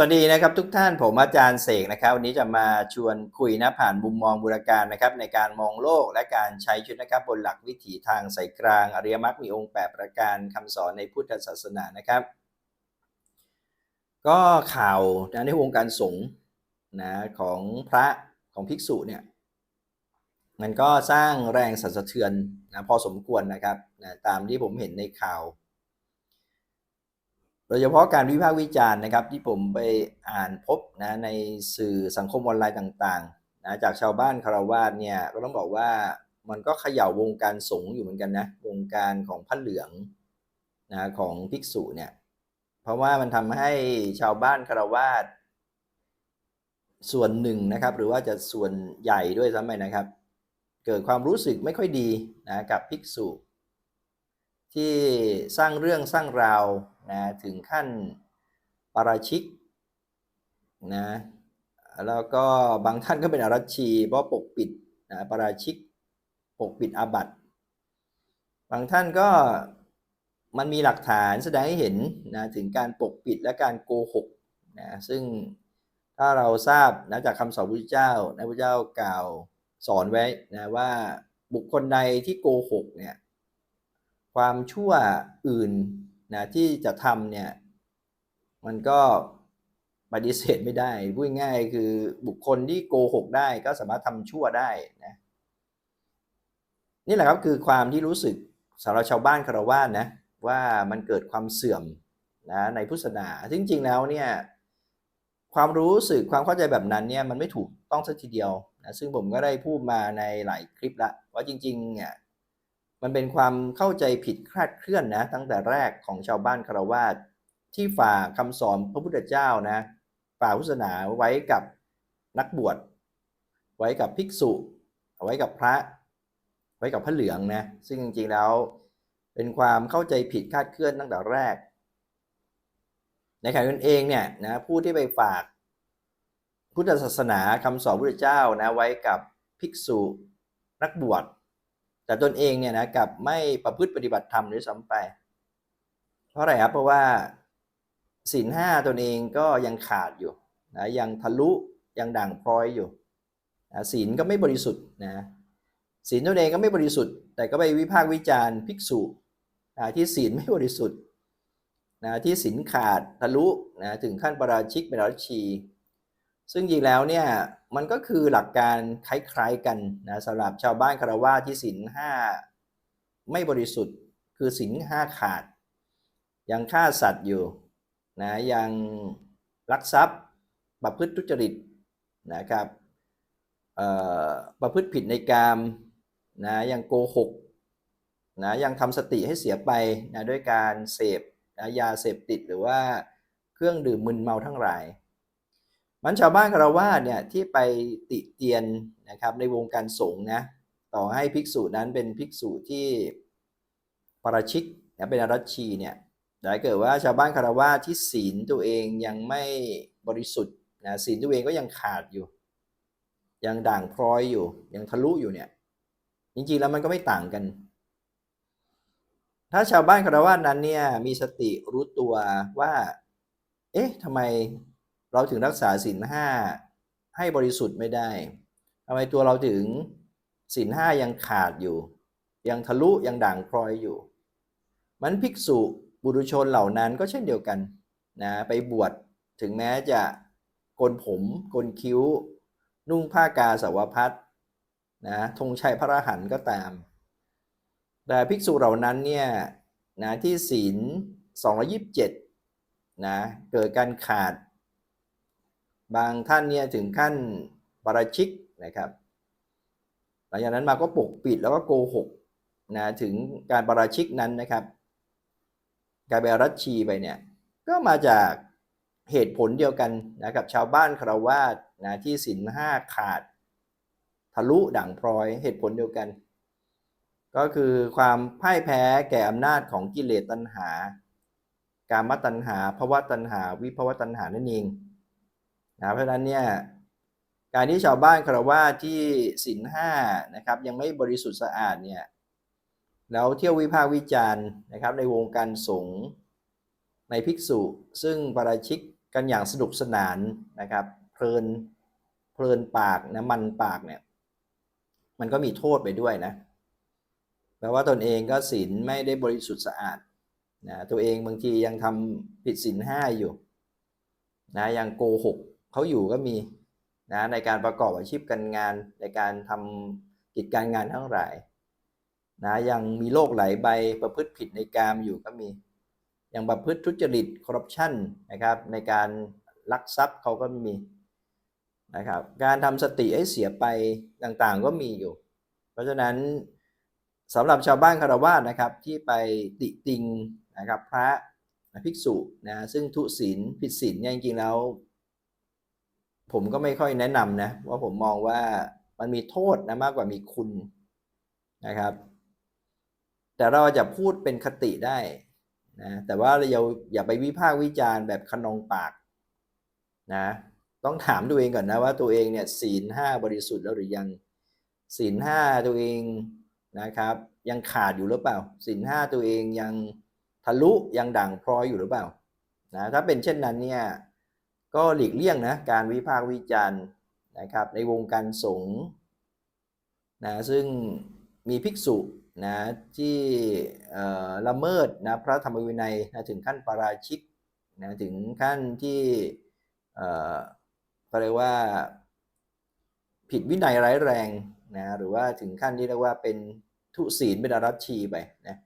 สวัสดีนะครับทุกท่านผมอาจารย์เสกนะครับวันนี้จะมาชวนคุยนะผ่านมุมมองบูรการนะครับในการมองโลกและการใช้ชีวิตนะครับบนหลักวิถีทางสายกลาง อริยมรรคมีองค์ 8 ประการคำสอนในพุทธศาสนานะครับ ก็ข่าวนะในวงการสงฆ์นะของพระของภิกษุเนี่ยมันก็สร้างแรงสั่นสะเทือนนะพอสมควรนะครับนะตามที่ผมเห็นในข่าว โดยเฉพาะการวิพากษ์วิจารณ์นะครับ ที่ผมไปอ่านพบนะในสื่อสังคมออนไลน์ต่างๆนะจากชาวบ้านคารวาสเนี่ยก็ต้องบอกว่ามันก็เขย่าวงการสงฆ์อยู่เหมือนกันนะวงการของพระเหลืองนะของภิกษุเนี่ยเพราะว่ามันทำให้ชาวบ้านคารวาสส่วนหนึ่งนะครับ หรือว่าจะส่วนใหญ่ด้วยซ้ำไปนะครับ เกิดความรู้สึกไม่ค่อยดีนะกับภิกษุ ที่สร้างเรื่องสร้างราว นะถึงขั้นปาราชิกนะแล้วก็บางท่านก็เป็นอารัชีเพราะปกปิดนะปาราชิกปกปิดอาบัติบางท่านก็มันมีหลักฐานแสดงให้เห็นนะถึงการปกปิดและการโกหกนะซึ่งถ้าเราทราบนะจากคำสอนพระเจ้านะพระพุทธเจ้ากล่าวสอนไว้นะว่าบุคคลใดที่โกหกเนี่ยความชั่วอื่น นะที่จะทำเนี่ยมันก็ปฏิเสธไม่ได้พูดง่ายคือบุคคลที่โกหกได้ก็สามารถทำชั่วได้นะนี่แหละครับคือความที่รู้สึกสำหรับชาวบ้านคารวะนะว่ามันเกิดความเสื่อมนะในพุทธศาสนาจริงๆแล้วเนี่ยความรู้สึกความเข้าใจแบบนั้นเนี่ยมันไม่ถูกต้องสักทีเดียวนะซึ่งผมก็ได้พูดมาในหลายคลิปละว่าจริงๆเนี่ย มันเป็นความเข้าใจผิดคลาดเคลื่อนนะตั้งแต่แรกของชาวบ้านคารวาสที่ฝากคำสอนพระพุทธเจ้านะฝากพุทธศาสนาไว้กับนักบวช ไว้กับภิกษุ ไว้กับพระ ไว้กับพระเหลืองนะซึ่งจริงๆแล้วเป็นความเข้าใจผิดคาดเคลื่อนตั้งแต่แรก ในขณะนั้นเองเนี่ยนะผู้ที่ไปฝากพุทธศาสนาคำสอนพระพุทธเจ้านะไว้กับภิกษุนักบวช แต่ตนเองเนี่ยนะกับไม่ประพฤติปฏิบัติธรรมด้วยซ้ำไป เพราะอะไรครับเพราะว่าศีลห้าตนเองก็ยังขาดอยู่นะยังทะลุยังด่างพร้อยอยู่นะศีลก็ไม่บริสุทธิ์นะศีลตนเองก็ไม่บริสุทธิ์ แต่ก็ไปวิพากษ์วิจารณ์ภิกษุนะที่ศีลไม่บริสุทธิ์นะที่ศีลขาดทะลุนะถึงขั้นประราชิกเป็นรัชชี ซึ่งจริงแล้วเนี่ยมันก็คือหลักการคล้ายๆกันนะสำหรับชาวบ้านคารวะที่ศีลห้าไม่บริสุทธิ์ คือศีลห้าขาด ยังฆ่าสัตว์อยู่นะยังลักทรัพย์ประพฤติทุจริตนะครับประพฤติผิดในกามนะยังโกหกนะยังทำสติให้เสียไปนะด้วยการเสพนะยาเสพติดหรือว่าเครื่องดื่มมึนเมาทั้งหลาย มันชาวบ้านคารวะเนี่ยที่ไปติเตียนนะครับในวงการสงฆ์นะต่อให้ภิกษุนั้นเป็นภิกษุที่ปราชิกนะเป็นอรัชชีเนี่ยแต่เกิดว่าชาวบ้านคารวะที่ศีลตัวเองยังไม่บริสุทธิ์นะศีลตัวเองก็ยังขาดอยู่ ยังด่างพร้อยอยู่ ยังทะลุอยู่เนี่ยจริงๆแล้วมันก็ไม่ต่างกัน ถ้าชาวบ้านคารวะนั้นเนี่ยมีสติรู้ตัวว่า เอ๊ะทำไม เราถึงรักษาศีลห้าให้บริสุทธิ์ไม่ได้ทำไมตัวเราถึงศีลห้ายังขาดอยู่ ยังทะลุยังด่างพร้อยอยู่ มันภิกษุบุรุชนเหล่านั้นก็เช่นเดียวกันนะไปบวชถึงแม้จะโกนผมโกนคิ้ว นุ่งผ้ากาสาวพัดนะธงชัยพระรหันต์ก็ตาม แต่ภิกษุเหล่านั้นเนี่ยนะที่ศีล227นะเกิดการขาด บางท่านเนี่ยถึงขั้นปราชิกนะครับหลังจากนั้นมาก็ปกปิดแล้วก็โกหกนะถึงการปราชิกนั้นนะครับกลายเป็นรัชชีไปเนี่ยก็มาจากเหตุผลเดียวกันนะกับชาวบ้านคารวาสนะที่ศีลห้าขาด ทะลุด่างพร้อยเหตุผลเดียวกัน ก็คือความพ่ายแพ้แก่อำนาจของกิเลสตัณหา การมตัณหาภวะตัณหา วิภวะตัณหานั่นเอง นะเพราะฉะนั้นเนี่ยการที่ชาวบ้านคารวาสที่ศีลห้านะครับยังไม่บริสุทธิ์สะอาดเนี่ยแล้วเที่ยววิพากษ์วิจารณ์นะครับในวงการสงฆ์ในภิกษุ ซึ่งปราชิกกันอย่างสนุกสนานนะครับเพลินเพลินปากนะมันปากเนี่ยมันก็มีโทษไปด้วยนะแปลว่าตนเองก็ศีลไม่ได้บริสุทธิ์สะอาดนะตัวเองบางทียังทำผิดศีลห้าอยู่นะยังโกหก เขาอยู่ก็มีนะในการประกอบอาชีพการงานในการทำกิจการงานทั้งหลายนะยังมีโรคไหลใบประพฤติผิดในกามอยู่ก็มีอย่างประพฤติทุจริตคอร์รัปชันนะครับ ในการลักทรัพย์เขาก็มีนะครับการทำสติให้เสียไปต่างๆก็มีอยู่ เพราะฉะนั้นสำหรับชาวบ้านคารวาสนะครับที่ไปติติงนะครับพระภิกษุนะซึ่งทุศีลผิดศีลเนี่ยจริงๆแล้ว ผมก็ไม่ค่อยแนะนำนะว่าผมมองว่ามันมีโทษนะมากกว่ามีคุณนะครับ แต่เราจะพูดเป็นคติได้นะแต่ว่าเราอย่าไปวิพากษ์วิจารณ์แบบขนองปากนะต้องถามตัวเองก่อนนะว่าตัวเองเนี่ยศีลห้าบริสุทธิ์แล้วหรือยังศีลห้าตัวเองนะครับ ยังขาดอยู่หรือเปล่าศีลห้าตัวเองยังทะลุยังด่างพร้อยอยู่หรือเปล่านะถ้าเป็นเช่นนั้นเนี่ย ก็หลีกเลี่ยงนะการวิพากษ์วิจารณ์นะครับในวงการสงฆ์นะซึ่งมีภิกษุนะที่ละเมิดนะพระธรรมวินัยนะถึงขั้นปาราชิกนะถึงขั้นที่ก็เรียกว่าผิดวินัยร้ายแรงนะหรือว่าถึงขั้นที่เรียกว่าเป็นทุศีลเป็นอารัชชีไปนะ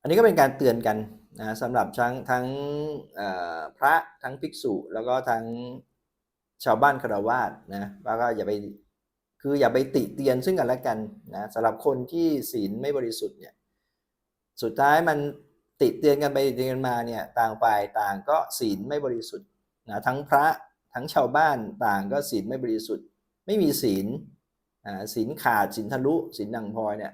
อันนี้ก็เป็นการเตือนกัน นะสำหรับทั้งทั้งพระทั้งภิกษุ แล้วก็ทั้งชาวบ้านคารวาสนะแล้วก็อย่าไปคืออย่าไปติเตียนซึ่งกันและกันนะสำหรับคนที่ศีลไม่บริสุทธิ์เนี่ยสุดท้ายมันติเตียนกันไปติเตียนกันมาเนี่ยต่างฝ่ายต่างก็ศีลไม่บริสุทธิ์นะทั้งพระทั้งชาวบ้านต่างก็ศีลไม่บริสุทธิ์ ไม่มีศีลศีลขาดศีลทะลุศีลดังพลอยเนี่ย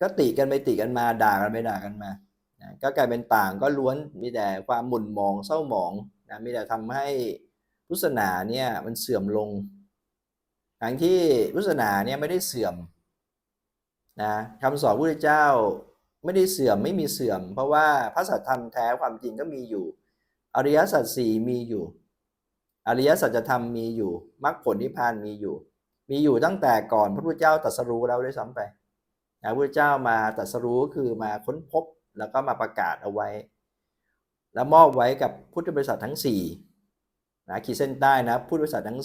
ก็ติกันไปติกันมาด่ากันไปด่ากันมา นะก็กลายเป็นต่างก็ล้วนมีแต่ความหม่นหมองเศร้าหมองนะมีแต่ทำให้พุทธศาสนาเนี่ยมันเสื่อมลงทั้งที่พุทธศาสนาเนี่ยไม่ได้เสื่อมนะคำสอนพระพุทธเจ้าไม่ได้เสื่อมไม่มีเสื่อม เพราะว่าพระสัทธรรมแท้ความจริงก็มีอยู่ อริยสัจสี่มีอยู่ อริยสัจธรรมมีอยู่มรรคผลนิพพานมีอยู่ มีอยู่ตั้งแต่ก่อนพระพุทธเจ้าตรัสรู้แล้วด้วยซ้ำไปนะพระพุทธเจ้ามาตรัสรู้คือมาค้นพบ แล้วก็มาประกาศเอาไว้ แล้วมอบไว้กับพุทธบริษัททั้ง4นะขีดเส้นใต้นะพุทธบริษัททั้ง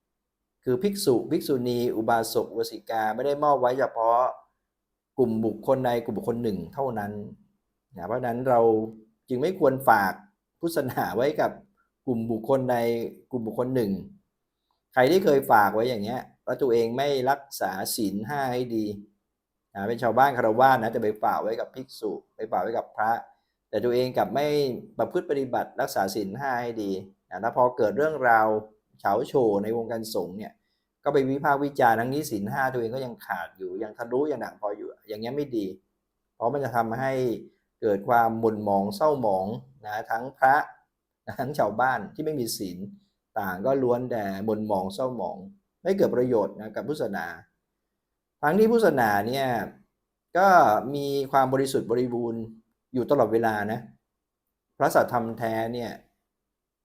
4 คือภิกษุภิกษุณี อุบาสกอุบาสิกาไม่ได้มอบไว้เฉพาะกลุ่มบุคคลใดกลุ่มบุคคลหนึ่งเท่านั้นนะเพราะนั้นเราจึงไม่ควรฝากพุทธศาสนาไว้กับกลุ่มบุคคลใดกลุ่มบุคคลหนึ่ง ใครที่เคยฝากไว้อย่างเงี้ยแล้วตัวเองไม่รักษาศีลห้าให้ดี นะเป็นชาวบ้านคารวะนะจะไปฝากไว้กับภิกษุ ไปฝากไว้กับพระ แต่ตัวเองกลับไม่ประพฤติปฏิบัติรักษาศีลห้าให้ดีนะแล้วพอเกิดเรื่องราวเฉาโชว์ในวงการสงฆ์เนี่ยก็ไปวิพากษ์วิจารณ์ทั้งนี้ศีลห้าตัวเองก็ยังขาดอยู่ยังทะลุยังหนักพออยู่ อย่างเงี้ยไม่ดี เพราะมันจะทำให้เกิดความหม่นหมองเศร้าหมองนะทั้งพระทั้งชาวบ้านที่ไม่มีศีลต่างก็ล้วนแต่หม่นหมองเศร้าหมอง ไม่เกิดประโยชน์นะกับพุทธศาสนา ทั้งที่พุทธศาสนาเนี่ยก็มีความบริสุทธิ์บริบูรณ์อยู่ตลอดเวลานะพระสัทธรรมแท้เนี่ย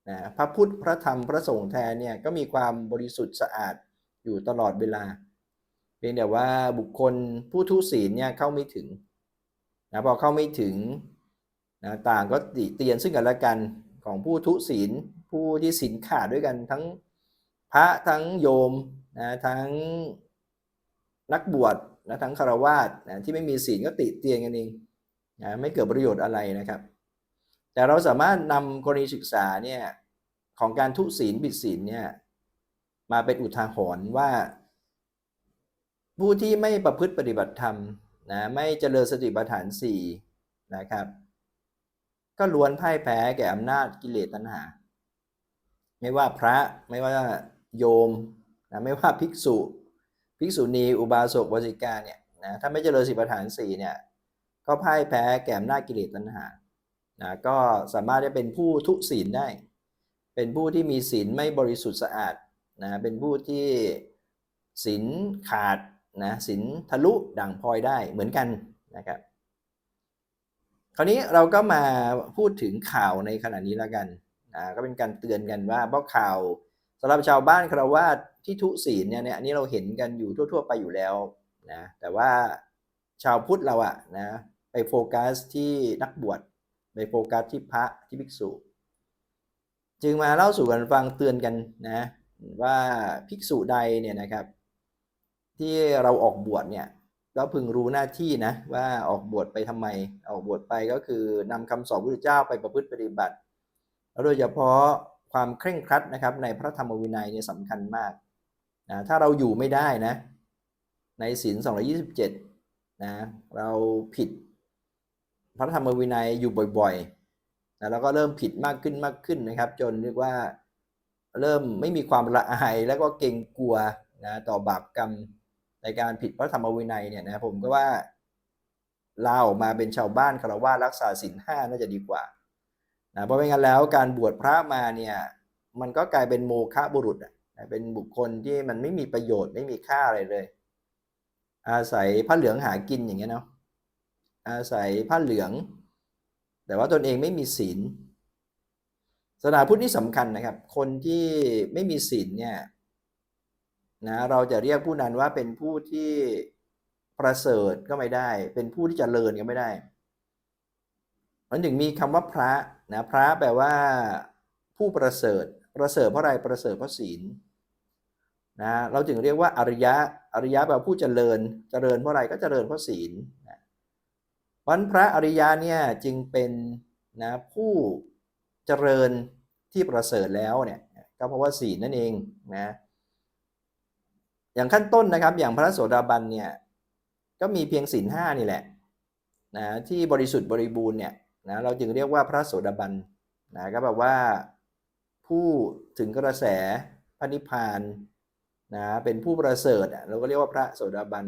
นะพระพุทธพระธรรมพระสงฆ์แท้เนี่ยก็มีความบริสุทธิ์สะอาดอยู่ตลอดเวลา เพียงแต่ว่าบุคคลผู้ทุศีลเนี่ยเข้าไม่ถึงนะพอเข้าไม่ถึงนะต่างก็ติเตียนซึ่งกันและกันของผู้ทุศีลผู้ที่ศีลขาดด้วยกันทั้งพระทั้งโยมนะทั้ง นักบวชนะทั้งคารวาสนะที่ไม่มีศีลก็ติเตียนกันเองนะไม่เกิดประโยชน์อะไรนะครับ แต่เราสามารถนำกรณีศึกษาเนี่ยของการทุศีลบิดศีลเนี่ยมาเป็นอุทาหรณ์ว่า ผู้ที่ไม่ประพฤติปฏิบัติธรรมนะไม่เจริญสติปัฏฐานสี่นะครับ ก็ล้วนพ่ายแพ้แก่อำนาจกิเลสตัณหา ไม่ว่าพระไม่ว่าโยมนะไม่ว่าภิกษุ ภิกษุณีอุบาสกวสิกาเนี่ยนะถ้าไม่เจริญสติปัฏฐานสี่เนี่ยก็พ่ายแพ้แก่อำนาจกิเลสตัณหานะก็สามารถได้เป็นผู้ทุศีลได้ เป็นผู้ที่มีศีลไม่บริสุทธิ์สะอาดนะเป็นผู้ที่ศีลขาดนะศีลทะลุด่างพลอยได้เหมือนกันนะครับคราวนี้เราก็มาพูดถึงข่าวในขณะนี้แล้วกันนะก็เป็นการเตือนกันว่าเพราะข่าว สำหรับชาวบ้านคารวาสที่ทุศีลเนี่ยเนี่ยอันนี้เราเห็นกันอยู่ทั่ว ๆ ไปอยู่แล้วนะแต่ว่าชาวพุทธเราอะนะไปโฟกัสที่นักบวชไปโฟกัสที่พระที่ภิกษุ จึงมาเล่าสู่กันฟังเตือนกันนะว่าภิกษุใดเนี่ยนะครับ ที่เราออกบวชเนี่ยก็พึงรู้หน้าที่นะว่าออกบวชไปทำไม ออกบวชไปก็คือนำคำสอนพระพุทธเจ้าไปประพฤติปฏิบัติ แล้วโดยเฉพาะ ความเคร่งครัดนะครับในพระธรรมวินัยเนี่ยสำคัญมากนะถ้าเราอยู่ไม่ได้นะในศีล227นะเราผิดพระธรรมวินัยอยู่บ่อยๆนะแล้วก็เริ่มผิดมากขึ้นมากขึ้นนะครับ จนเรียกว่าเริ่มไม่มีความละอายแล้วก็เกรงกลัวนะต่อบาปกรรมในการผิดพระธรรมวินัยเนี่ยนะผมก็ว่าลาออกมาเป็นชาวบ้านคารวะรักษาศีลห้าน่าจะดีกว่า นะเพราะไม่งั้นแล้วการบวชพระมาเนี่ยมันก็กลายเป็นโมฆะบุรุษนะเป็นบุคคลที่มันไม่มีประโยชน์ไม่มีค่าอะไรเลย อาศัยผ้าเหลืองหากินอย่างเงี้ยเนาะอาศัยผ้าเหลือง แต่ว่าตนเองไม่มีศีลศาสนาพุทธนี่สำคัญนะครับ คนที่ไม่มีศีลเนี่ยนะเราจะเรียกผู้นั้นว่าเป็นผู้ที่ประเสริฐก็ไม่ได้ เป็นผู้ที่จเจริญก็ไม่ได้มันถึงมีคำว่าพระ นะพระแปลว่าผู้ประเสริฐประเสริฐเพราะอะไรประเสริฐเพราะศีลนะเราจึงเรียกว่าอริยะอริยะแปลว่าผู้เจริญเจริญเพราะอะไรก็เจริญเพราะศีลนะวันพระอริยะเนี่ยจึงเป็นนะผู้เจริญที่ประเสริฐแล้วเนี่ยก็เพราะว่าศีลนั่นเองนะอย่างขั้นต้นนะครับอย่างพระโสดาบันเนี่ยก็มีเพียงศีลห้านี่แหละนะที่บริสุทธิ์บริบูรณ์เนี่ย นะเราจึงเรียกว่าพระโสดาบันนะก็แบบว่าผู้ถึงกระแสพระนิพพานนะเป็นผู้ประเสริฐเราก็เรียกว่าพระโสดาบัน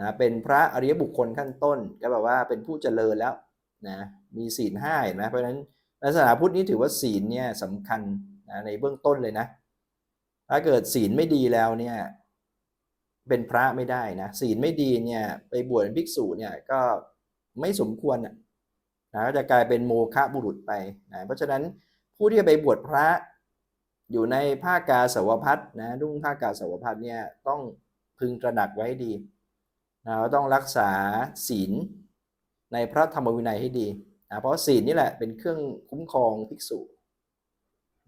นะเป็นพระอริยบุคคลขั้นต้น ก็แบบว่าเป็นผู้เจริญแล้วนะมีศีลห้านไหมเพราะฉะนั้นศาสนาพุทธนี้ถือว่าศีลเนี่ยสำคัญนะในเบื้องต้นเลยนะถ้าเกิดศีลไม่ดีแล้วเนี่ยเป็นพระไม่ได้นะศีลไม่ดีเนี่ยไปบวชเป็นภิกษุเนี่ยก็ไม่สมควร นะก็จะกลายเป็นโมฆะบุรุษไปนะเพราะฉะนั้นผู้ที่จะไปบวชพระอยู่ในภาคกาสาวพัดนะดุ้งภาคกาสาวพัดเนี่ยต้องพึงตระหนักไว้ดีนะต้องรักษาศีลในพระธรรมวินัยให้ดีนะเพราะศีลนี่แหละเป็นเครื่องคุ้มครองภิกษุ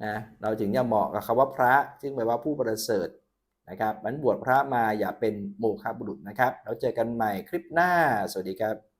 นะเราถึงจะเหมาะกับคำว่าพระซึ่งแปลว่าผู้ประเสริฐนะครับมันบวชพระมาอย่าเป็นโมฆะบุรุษนะครับ เราเจอกันใหม่คลิปหน้า สวัสดีครับ